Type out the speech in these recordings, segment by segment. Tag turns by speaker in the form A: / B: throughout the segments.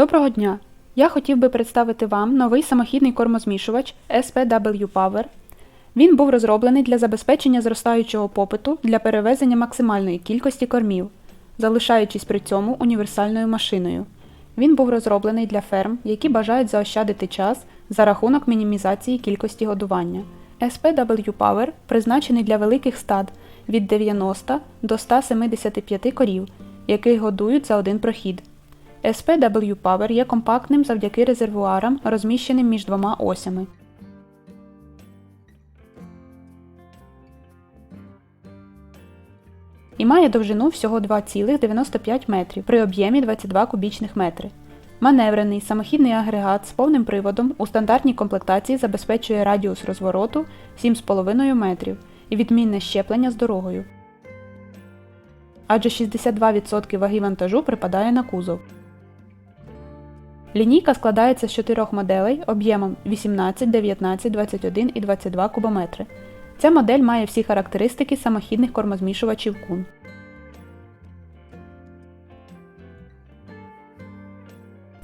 A: Доброго дня! Я хотів би представити вам новий самохідний кормозмішувач SPW Power. Він був розроблений для забезпечення зростаючого попиту для перевезення максимальної кількості кормів, залишаючись при цьому універсальною машиною. Він був розроблений для ферм, які бажають заощадити час за рахунок мінімізації кількості годування. SPW Power призначений для великих стад від 90 до 175 корів, яких годують за один прохід. SPW Power є компактним завдяки резервуарам, розміщеним між двома осями. І має довжину всього 2,95 метрів при об'ємі 22 кубічних метри. Маневрений самохідний агрегат з повним приводом у стандартній комплектації забезпечує радіус розвороту 7,5 метрів і відмінне щеплення з дорогою. Адже 62% ваги вантажу припадає на кузов. Лінійка складається з чотирьох моделей об'ємом 18, 19, 21 і 22 кубометри. Ця модель має всі характеристики самохідних кормозмішувачів кун.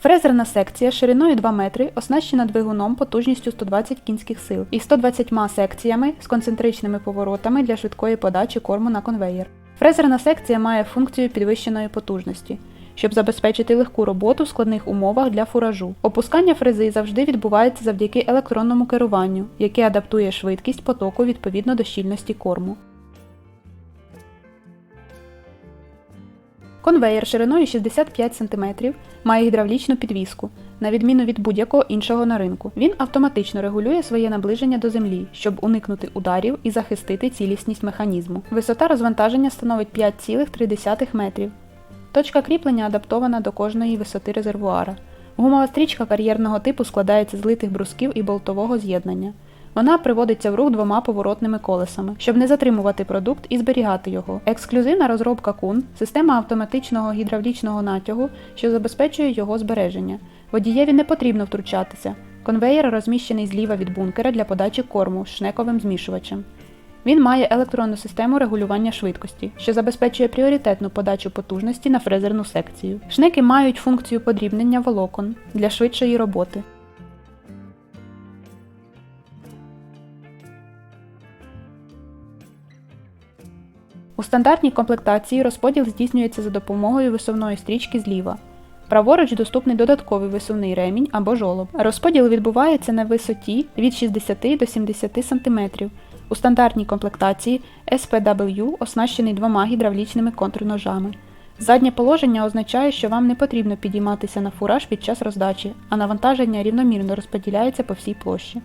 A: Фрезерна секція шириною 2 метри оснащена двигуном потужністю 120 кінських сил і 120 секціями з концентричними поворотами для швидкої подачі корму на конвеєр. Фрезерна секція має функцію підвищеної потужності, щоб забезпечити легку роботу в складних умовах для фуражу. Опускання фрези завжди відбувається завдяки електронному керуванню, яке адаптує швидкість потоку відповідно до щільності корму. Конвеєр шириною 65 см має гідравлічну підвіску, на відміну від будь-якого іншого на ринку. Він автоматично регулює своє наближення до землі, щоб уникнути ударів і захистити цілісність механізму. Висота розвантаження становить 5,3 метрів. Точка кріплення адаптована до кожної висоти резервуара. Гумова стрічка кар'єрного типу складається з литих брусків і болтового з'єднання. Вона приводиться в рух двома поворотними колесами, щоб не затримувати продукт і зберігати його. Ексклюзивна розробка кун система автоматичного гідравлічного натягу, що забезпечує його збереження. Водієві не потрібно втручатися. Конвеєр розміщений зліва від бункера для подачі корму шнековим змішувачем. Він має електронну систему регулювання швидкості, що забезпечує пріоритетну подачу потужності на фрезерну секцію. Шнеки мають функцію подрібнення волокон для швидшої роботи. У стандартній комплектації розподіл здійснюється за допомогою висувної стрічки зліва. Праворуч доступний додатковий висувний ремінь або жолоб. Розподіл відбувається на висоті від 60 до 70 см. У стандартній комплектації SPW оснащений двома гідравлічними контрножами. Заднє положення означає, що вам не потрібно підійматися на фураж під час роздачі, а навантаження рівномірно розподіляється по всій площі.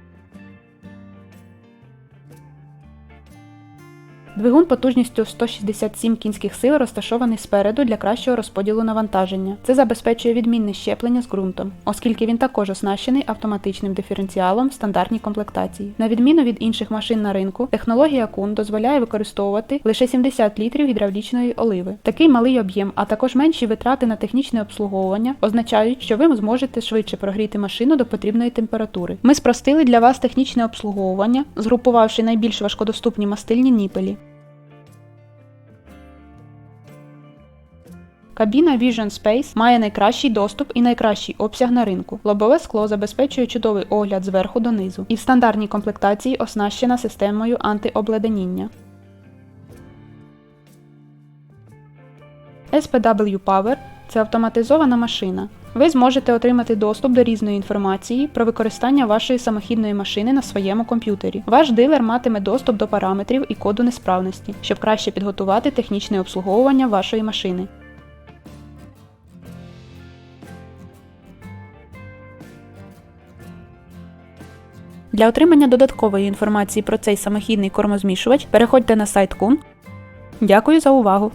A: Двигун потужністю 167 кінських сил розташований спереду для кращого розподілу навантаження. Це забезпечує відмінне щеплення з ґрунтом, оскільки він також оснащений автоматичним диференціалом в стандартній комплектації. На відміну від інших машин на ринку, технологія Кун дозволяє використовувати лише 70 літрів гідравлічної оливи. Такий малий об'єм, а також менші витрати на технічне обслуговування означають, що ви зможете швидше прогріти машину до потрібної температури. Ми спростили для вас технічне обслуговування, згрупувавши найбільш важкодоступні мастильні ніпелі. Кабіна Vision Space має найкращий доступ і найкращий обсяг на ринку. Лобове скло забезпечує чудовий огляд зверху донизу і в стандартній комплектації оснащена системою антиобледеніння. SPW Power це автоматизована машина. Ви зможете отримати доступ до різної інформації про використання вашої самохідної машини на своєму комп'ютері. Ваш дилер матиме доступ до параметрів і коду несправності, щоб краще підготувати технічне обслуговування вашої машини. Для отримання додаткової інформації про цей самохідний кормозмішувач переходьте на сайт Кун. Дякую за увагу!